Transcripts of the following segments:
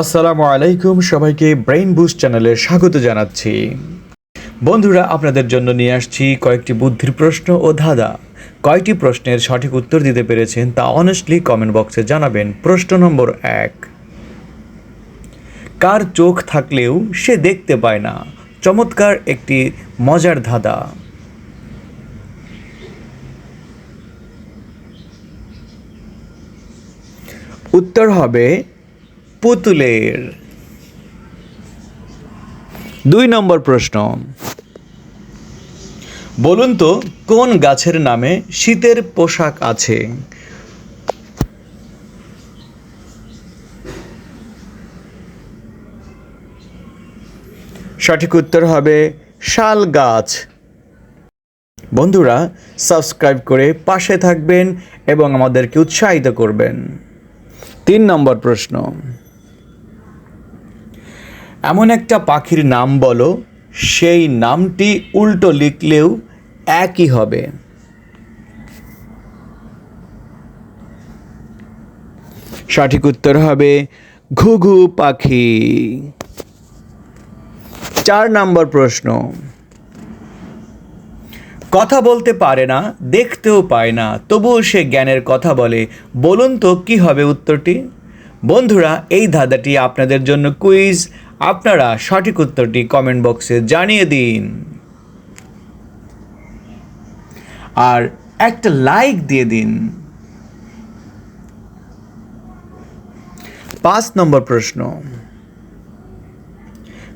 আসসালামু আলাইকুম সবাইকে ব্রেইন বুস্ট চ্যানেলে স্বাগত জানাচ্ছি। বন্ধুরা, আপনাদের জন্য নিয়ে আসছি কয়েকটি বুদ্ধির প্রশ্ন ও ধাঁধা। কয়টি প্রশ্নের সঠিক উত্তর দিতে পেরেছেন তা অনেস্টলি কমেন্ট বক্সে জানাবেন। প্রশ্ন নম্বর এক। কার চোখ থাকলেও সে দেখতে পায় না? চমৎকার একটি মজার ধাঁধা। উত্তর হবে পুতুলের। দুই নম্বর প্রশ্ন। বলুন তো, কোন গাছের নামে শীতের পোশাক আছে? সঠিক উত্তর হবে শাল গাছ। বন্ধুরা, সাবস্ক্রাইব করে পাশে থাকবেন এবং আমাদেরকে উৎসাহিত করবেন। তিন নম্বর প্রশ্ন। এমন একটা পাখির নাম বলো, সেই নামটি উল্টো লিখলেও একই হবে। সঠিক উত্তর হবে ঘুঘু পাখি। চার নম্বর প্রশ্ন। কথা বলতে পারে না, দেখতেও পায় না, তবুও সে জ্ঞানের কথা বলে। বলুন তো, কি হবে উত্তরটি? বন্ধুরা, এই ধাঁধাটি আপনাদের জন্য কুইজ আপনারা সঠিক উত্তরটি কমেন্ট বক্সে জানিয়ে দিন। আর একটা লাইক দিয়ে দিন। পাঁচ নম্বর প্রশ্ন।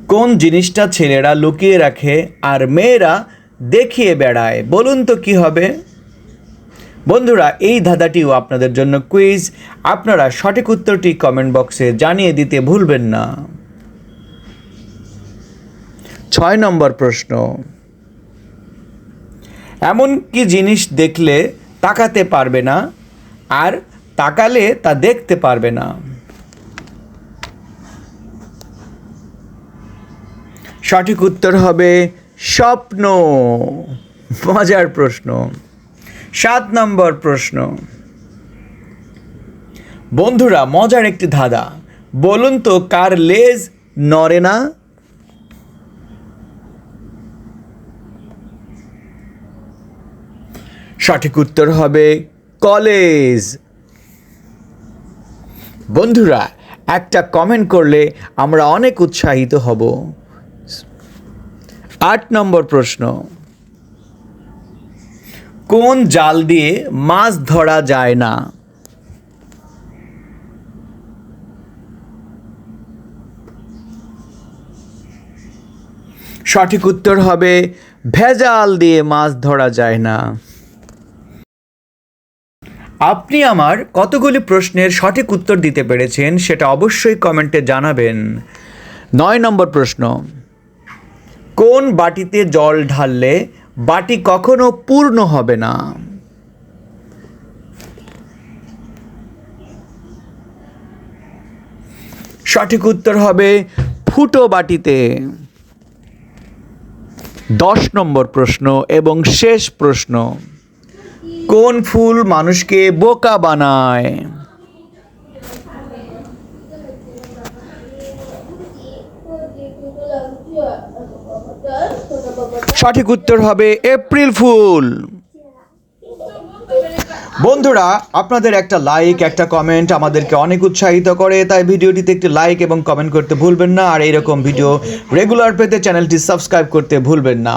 কোন জিনিসটা ছেলেরা লুকিয়ে রাখে আর মেয়েরা দেখিয়ে বেড়ায়? বলুন তো কি হবে? বন্ধুরা, এই ধাঁধাটিও আপনাদের জন্য কুইজ আপনারা সঠিক উত্তরটি কমেন্ট বক্সে জানিয়ে দিতে ভুলবেন না। ছয় নম্বর প্রশ্ন। এমন কি জিনিস দেখলে তাকাতে পারবে না আর তাকালে তা দেখতে পারবে না? সঠিক উত্তর হবে স্বপ্ন। মজার প্রশ্ন। সাত নম্বর প্রশ্ন। বন্ধুরা, মজার একটি ধাঁধা। বলুন তো কার লেজ নড়ে না? সঠিক উত্তর হবে কলেজ। বন্ধুরা, একটা কমেন্ট করলে আমরা অনেক উৎসাহিত হব। আট নম্বর প্রশ্ন। কোন জাল দিয়ে মাছ ধরা যায় না? সঠিক উত্তর হবে ভেজাল দিয়ে মাছ ধরা যায় না। আপনি আমার কতগুলি প্রশ্নের সঠিক উত্তর দিতে পেরেছেন সেটা অবশ্যই কমেন্টে জানাবেন। নয় নম্বর প্রশ্ন। কোন বাটিতে জল ঢাললে বাটি কখনো পূর্ণ হবে না? সঠিক উত্তর হবে ফুটো বাটিতে। দশ নম্বর প্রশ্ন এবং শেষ প্রশ্ন। কোন ফুল মানুষকে বোকা বানায়? সঠিক উত্তর হবে এপ্রিল ফুল। বন্ধুরা, আপনাদের একটা লাইক একটা কমেন্ট আমাদেরকে অনেক উৎসাহিত করে, তাই ভিডিওটিতে একটি লাইক এবং কমেন্ট করতে ভুলবেন না, আর এইরকম ভিডিও রেগুলার পেতে চ্যানেলটি সাবস্ক্রাইব করতে ভুলবেন না।